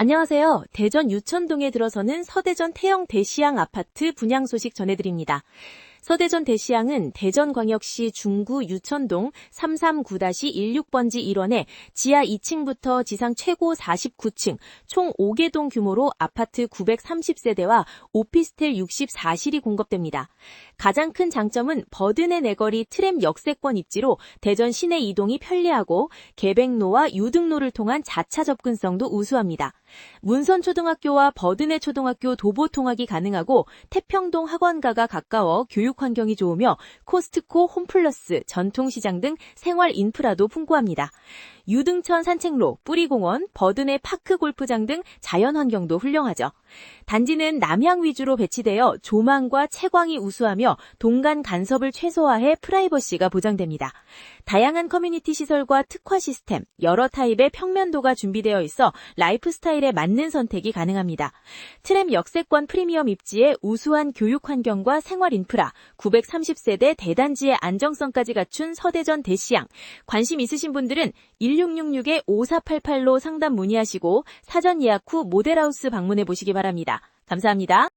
안녕하세요. 대전 유천동에 들어서는 서대전 태영 대시양 아파트 분양 소식 전해드립니다. 서대전 대시양은 대전광역시 중구 유천동 339-16번지 1원에 지하 2층부터 지상 최고 49층, 총 5개 동 규모로 아파트 930세대와 오피스텔 64실이 공급됩니다. 가장 큰 장점은 버든의 내거리 트램 역세권 입지로 대전 시내 이동이 편리하고 개백로와 유등로를 통한 자차 접근성도 우수합니다. 문선초등학교와 버든의 초등학교 도보 통학이 가능하고 태평동 학원가가 가까워 교육 환경이 좋으며 코스트코, 홈플러스, 전통시장 등 생활 인프라도 풍부합니다. 유등천 산책로, 뿌리공원, 버든의 파크 골프장 등 자연 환경도 훌륭하죠. 단지는 남향 위주로 배치되어 조망과 채광이 우수하며 동간 간섭을 최소화해 프라이버시가 보장됩니다. 다양한 커뮤니티 시설과 특화 시스템, 여러 타입의 평면도가 준비되어 있어 라이프 스타일에 맞는 선택이 가능합니다. 트램 역세권 프리미엄 입지에 우수한 교육 환경과 생활 인프라, 930세대 대단지의 안정성까지 갖춘 서대전 대시양. 관심 있으신 분들은 1666-5488로 상담 문의하시고 사전 예약 후 모델하우스 방문해 보시기 바랍니다. 감사합니다.